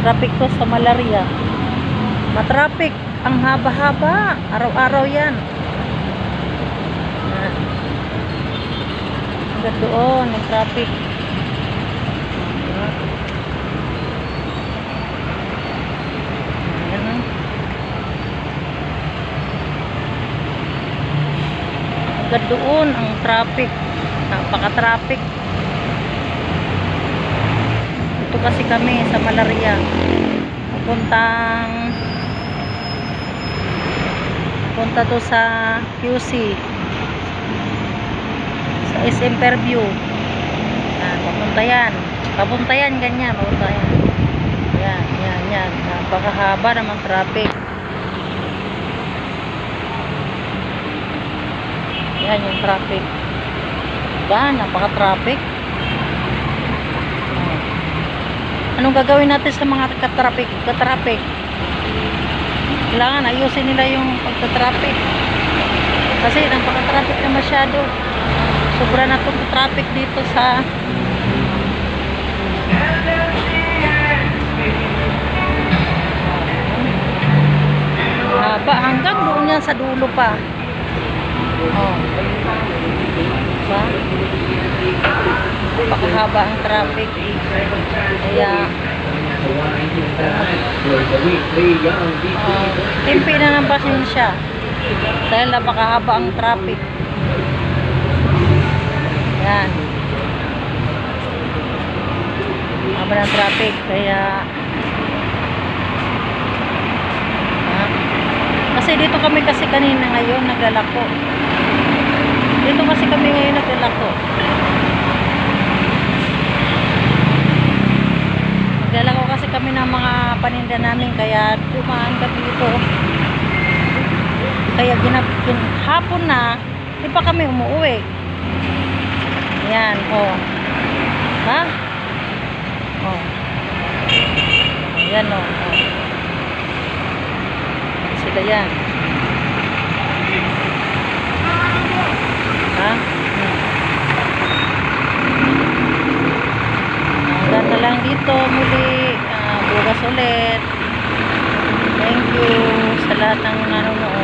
Traffic to sa malaria. Matraffic. Ang haba-haba. Araw-araw yan. Yan. Hanggang doon, yung traffic. Ah. Hanggang doon, ang traffic. Napaka-traffic. Ito kasi kami sa malaria. Pupuntang punta to sa QC sa SM Fairview. Yan, papunta yan. Papunta yan ganyan papunta yan. Yan, yan, yan. Napakahaba naman traffic. Yan yung traffic. Yan, napaka traffic anong gagawin natin sa mga katraffic katraffic kailangan ayusin nila yung pagta-traffic kasi napaka-traffic na masyado. Sobra na itong traffic dito sa haba hanggang doon yan sa dulo pa oh. diba napakahaba ang traffic. Kaya uh, timpi na ng pasensya. Dahil napakahaba ang traffic. Yan. Haba ng traffic. Kaya ha? kasi dito kami kasi kanina ngayon naglalako. Dito kasi kami ngayon naglalako naglalako kasi kami ng mga paninda namin kaya dumaan kami dito. Kaya ginap gin, hapon na di pa kami umuwi. Yan oh. Ha? Oh. Yan oh, oh. sila yan ha hanggang na lang dito muli Ah, bukas ulit. Thank you sa lahat ng nanonood